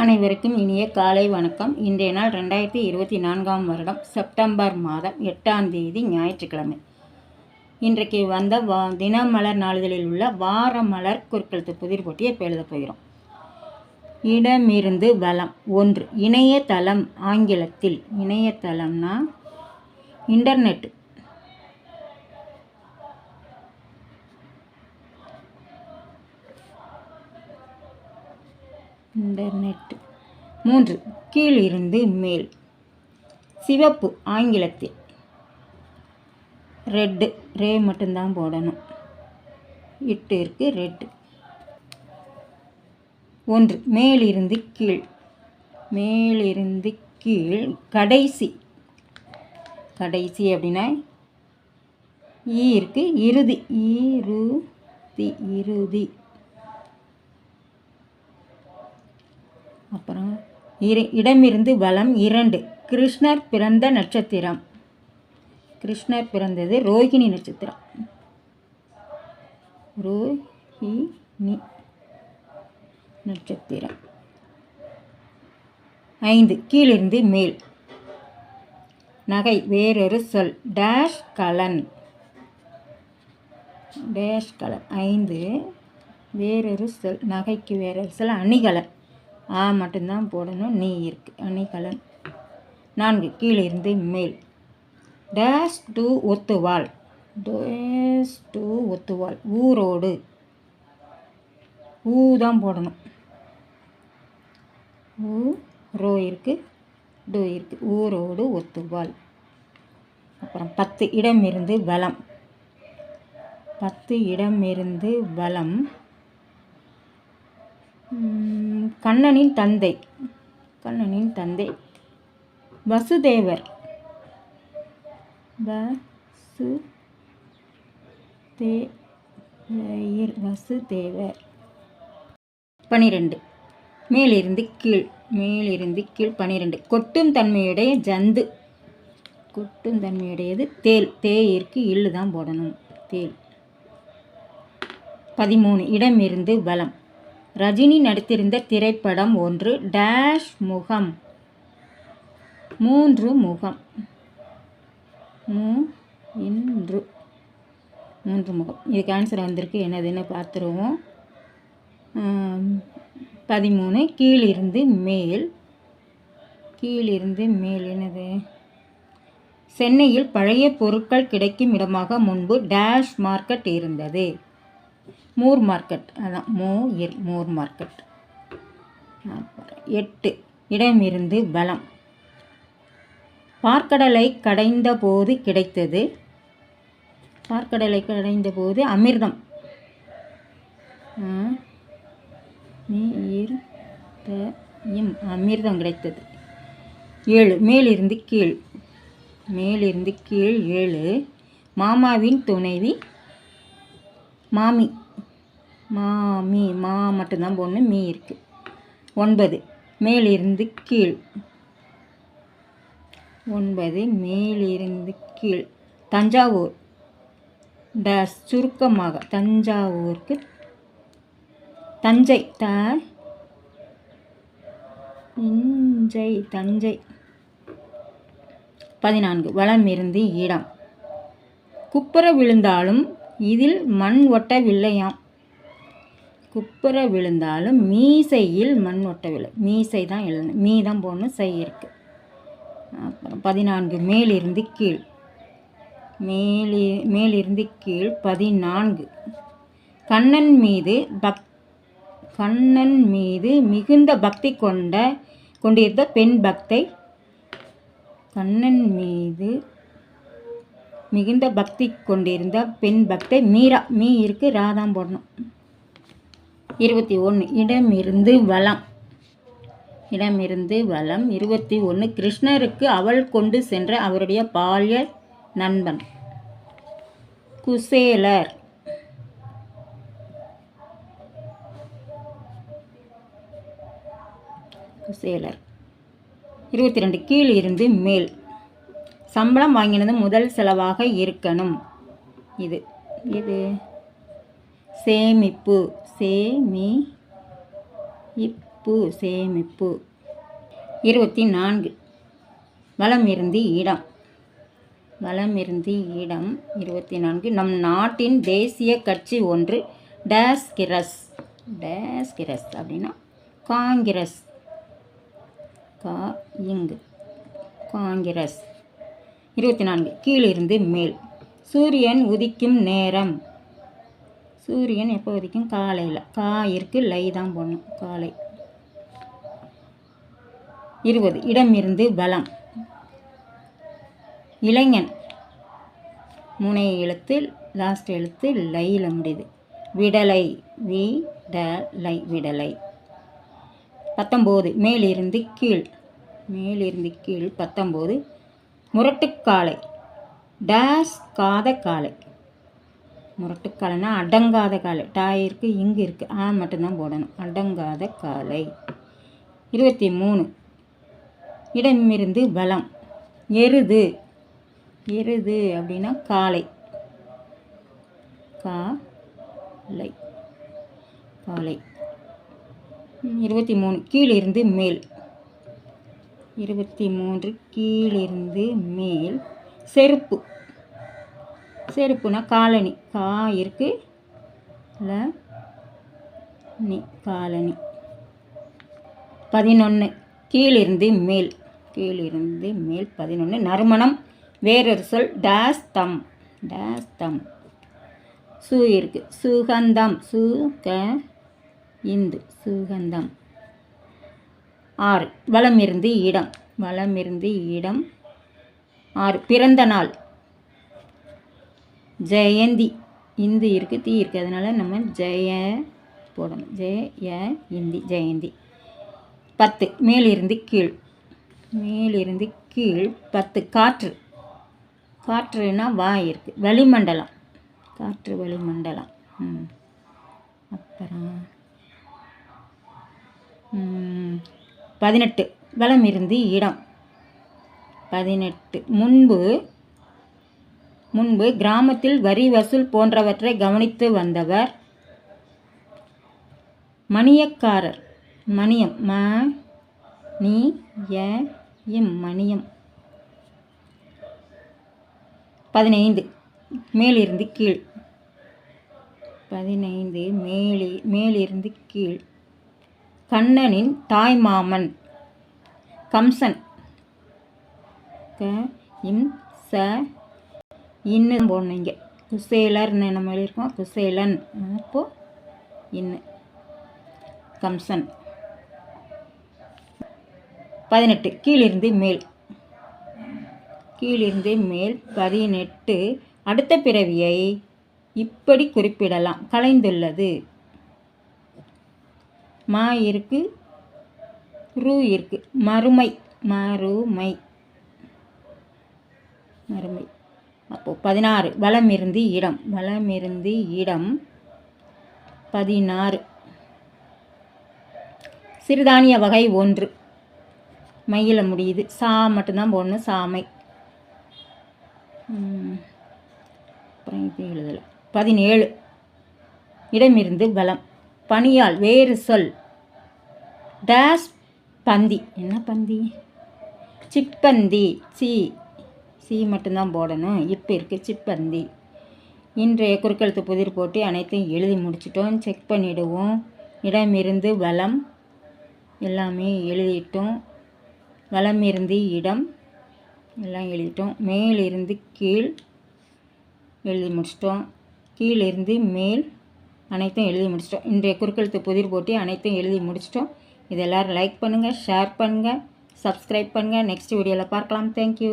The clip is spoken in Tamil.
அனைவருக்கும் இனிய காலை வணக்கம். இன்றைய நாள் ரெண்டாயிரத்தி இருபத்தி நான்காம் வருடம் செப்டம்பர் மாதம் எட்டாம் தேதி ஞாயிற்றுக்கிழமை. இன்றைக்கு வந்த வா தினமலர் நாளிதழில் உள்ள வார மலர் குறுக்கெழுத்து புதிர் போட்டியை எழுத போகிறோம். இடமிருந்து வளம் ஒன்று இணையதளம் ஆங்கிலத்தில் இணையதளம்னா இன்டர்நெட் இன்டர்நெட். மூன்று கீழிருந்து மேல். சிவப்பு ஆங்கிலத்தில். ரெட்டு ரே மட்டும்தான் போடணும். இட்டு இருக்கு ரெட்டு. ஒன்று மேலிருந்து கீழ். மேலிருந்து கீழ் கடைசி. கடைசி அப்படின்னா ஈ இருக்கு இறுதி. ஈருதி இறுதி அப்புறம் இரு இடமிருந்து வலம் இரண்டு. கிருஷ்ணர் பிறந்த நட்சத்திரம். கிருஷ்ணர் பிறந்தது ரோகிணி நட்சத்திரம். ரோஹிணி நட்சத்திரம். ஐந்து. கீழிருந்து மேல். நகை வேறொரு சொல். டேஷ் கலன். டேஷ் கலன். ஐந்து. வேறொரு சொல். நகைக்கு வேறொரு சொல். அணிகலன். ஆ மட்டும்தான் போடணும் நீ இருக்கு. அணிகலன் நான்கு கீழிருந்து மேல். டேஸ் டு ஒத்துவாள் டேஸ் டு ஒத்துவாள் ஊரோடு. ஊ தான் போடணும். ஊ ரோ இருக்கு டூ இருக்கு. ஊரோடு ஒத்துவாள் அப்புறம் பத்து இடமிருந்து வளம் பத்து இடமிருந்து இருந்து வளம் கண்ணனின் தந்தை. கண்ணனின் தந்தை. வசுதேவர். வசு தேவர் வசுதேவர். பனிரெண்டு. மேலிருந்து கீழ் மேலிருந்து கீழ் பனிரெண்டு. கொட்டும் தன்மையுடைய ஜந்து. கொட்டும் தன்மையுடையது தேல். தேயிற்கு இல்லு தான் போடணும். தேல். பதிமூணு. இடமிருந்து பலம் ரஜினி நடித்திருந்த திரைப்படம் ஒன்று டேஷ் முகம் மூன்று முகம். மூ இன்று. மூன்று முகம். இதுக்கு ஆன்சர் வந்திருக்கு. என்னதுன்னு பார்த்துருவோம். பதிமூணு கீழிருந்து மேல். கீழிருந்து மேல் என்னது? சென்னையில் பழைய பொருட்கள் கிடைக்கும் இடமாக முன்பு டேஷ் மார்க்கெட் இருந்தது. மூர் மார்க்கெட் அதான் மூ இர் மூர் மார்க்கெட் எட்டு. இடமிருந்து பலம் பார்க்கடலை கடைந்த போது கிடைத்தது. பார்க்கடலை கடைந்த போது அமிர்தம் இம் அமிர்தம் கிடைத்தது. ஏழு. மேலிருந்து கீழ். மேலிருந்து கீழ் ஏழு. மாமாவின் துணைவி மாமி. மாமி மா மட்டும்தான் போடணும் மீ இருக்குது ஒன்பது மேலிருந்து கீழ். ஒன்பது மேலிருந்து கீழ். தஞ்சாவூர். டேஸ் சுருக்கமாக தஞ்சாவூருக்கு. தஞ்சை த இஞ்சை தஞ்சை. பதினான்கு வளம் இருந்து இடம். குப்புற விழுந்தாலும் இதில் மண் ஒட்டவில்லையாம். குப்புற விழுந்தாலும் மீசையில் மண் ஒட்டவில்லை. மீசை தான் எழுதணும் மீ தான் போடணும் செய் இருக்கு. அப்புறம் பதினான்கு மேலிருந்து கீழ். மேலி மேலிருந்து கீழ் பதினான்கு. கண்ணன் மீது பக் கண்ணன் மீது மிகுந்த பக்தி கொண்ட கொண்டிருந்த பெண் பக்தை கண்ணன் மீது மிகுந்த பக்தி கொண்டிருந்த பெண் பக்தை மீரா மீ இருக்கு ராதாம் போடணும் இருபத்தி ஒன்று இடமிருந்து வளம் இடமிருந்து வளம் இருபத்தி ஒன்று கிருஷ்ணருக்கு அவள் கொண்டு சென்ற அவருடைய பால்ய நண்பன். குசேலர். குசேலர். இருபத்தி ரெண்டு கீழ் இருந்து மேல். சம்பளம் வாங்கினது முதல் செலவாக இருக்கணும். இது இது. சேமிப்பு சேமி இப்பு சேமிப்பு. இருபத்தி நான்கு வளம் இருந்து இடம். வளம் இருந்து இடம் இருபத்தி நான்கு நம் நாட்டின் தேசிய கட்சி ஒன்று டேஸ்கிரஸ். டேஸ்கிரஸ் அப்படின்னா காங்கிரஸ். கா இங்கு. காங்கிரஸ். இருபத்தி நான்கு. கீழிருந்து மேல். சூரியன் உதிக்கும் நேரம். சூரியன் எப்போ உதிக்கும்? காலையில். கா இருக்கு லை தான் போடணும். காலை. இருபது. இடமிருந்து பலம் இளைஞன். முனை எழுத்து லாஸ்ட் எழுத்து லையில் முடியுது. விடலை. வி ட லை விடலை. பத்தொம்போது. மேலிருந்து கீழ். மேலிருந்து கீழ் பத்தொம்போது. முரட்டுக்காலை. டேஸ் காத காலை. முரட்டுக்காலைனா அடங்காத காலை. டாய் இருக்குது இங்கு இருக்குது ஆ மட்டும்தான் போடணும். அடங்காத காலை. இருபத்தி மூணு இடமிருந்து பலம் எருது. எருது அப்படின்னா காலை. காலை. காலை. இருபத்தி மூணு கீழிருந்து மேல். இருபத்தி மூன்று கீழிருந்து மேல் செருப்பு. செருப்புனா காலனி கா இருக்கு. ல நி காலனி பதினொன்று கீழிருந்து மேல். கீழிருந்து மேல் பதினொன்று நறுமணம். வேறொரு சொல். டேஸ் தம் டேஸ் தம் சு இருக்கு. சுகந்தம். சு க இந்து. சுகந்தம். ஆறு. வளமிருந்து இடம். வளமிருந்து இடம். ஆறு. பிறந்த நாள். ஜெயந்தி. இந்து இருக்குது தீ இருக்குது அதனால நம்ம ஜெய போடணும். ஜெய இந்தி ஜெயந்தி. பத்து. மேலிருந்து கீழ். மேலிருந்து கீழ் பத்து. காற்று. காற்றுனா வாய் இருக்குது வளிமண்டலம். காற்று வளிமண்டலம். அப்புறம் பதினெட்டு. வளம் இருந்து இடம். பதினெட்டு. முன்பு முன்பு கிராமத்தில் வரி வசூல் போன்றவற்றை கவனித்து வந்தவர் மணியக்காரர். மணியம். ம நீ எம் மணியம். பதினைந்து. மேலிருந்து கீழ். பதினைந்து மேலே மேலிருந்து கீழ். கண்ணனின் தாய்மாமன். கம்சன். க இம் ச இன்னு போடணுங்க குசேலர்னு நம்ம இருக்கும் குசேலன். அப்போ இன்னு. கம்சன். பதினெட்டு கீழிருந்து மேல். கீழிருந்து மேல் பதினெட்டு. அடுத்த பிறவியை இப்படி குறிப்பிடலாம். கலைந்துள்ளது. மா இருக்கு ரு இருக்கு. மறுமை மறுமை. மறுமை. அப்போது பதினாறு. வலமிருந்து இடம். வளமிருந்து இடம் பதினாறு. சிறுதானிய வகை ஒன்று. மயில முடியுது. சா மட்டும்தான் போடணும். சாமை. அப்புறம் இது எழுதலை பதினேழு. இடமிருந்து பலம் பணியால் வேறு சொல். டேஸ் பந்தி என்ன பந்தி? சிப்பந்தி. சி. சி மட்டும்தான் போடணும். இப்போ இருக்குது சிப்பந்தி. இன்றைய குறுக்கெழுத்து புதிர் போட்டு அனைத்தையும் எழுதி முடிச்சிட்டோம். செக் பண்ணிவிடுவோம் இடமிருந்து வளம் எல்லாமே எழுதிட்டோம். இருந்து இடம் எல்லாம் எழுதிட்டோம். மேலிருந்து கீழ் எழுதி முடிச்சிட்டோம். கீழிருந்து மேல் அனைத்தும் எழுதி முடிச்சிட்டோம். இன்றைய குறுக்கெழுத்து புதிர் போட்டி அனைத்தும் எழுதி முடிச்சிட்டோம். இது எல்லோரும் லைக் பண்ணுங்கள் ஷேர் பண்ணுங்கள் சப்ஸ்கிரைப் பண்ணுங்கள் நெக்ஸ்ட் வீடியோவில் பார்க்கலாம். தேங்க்யூ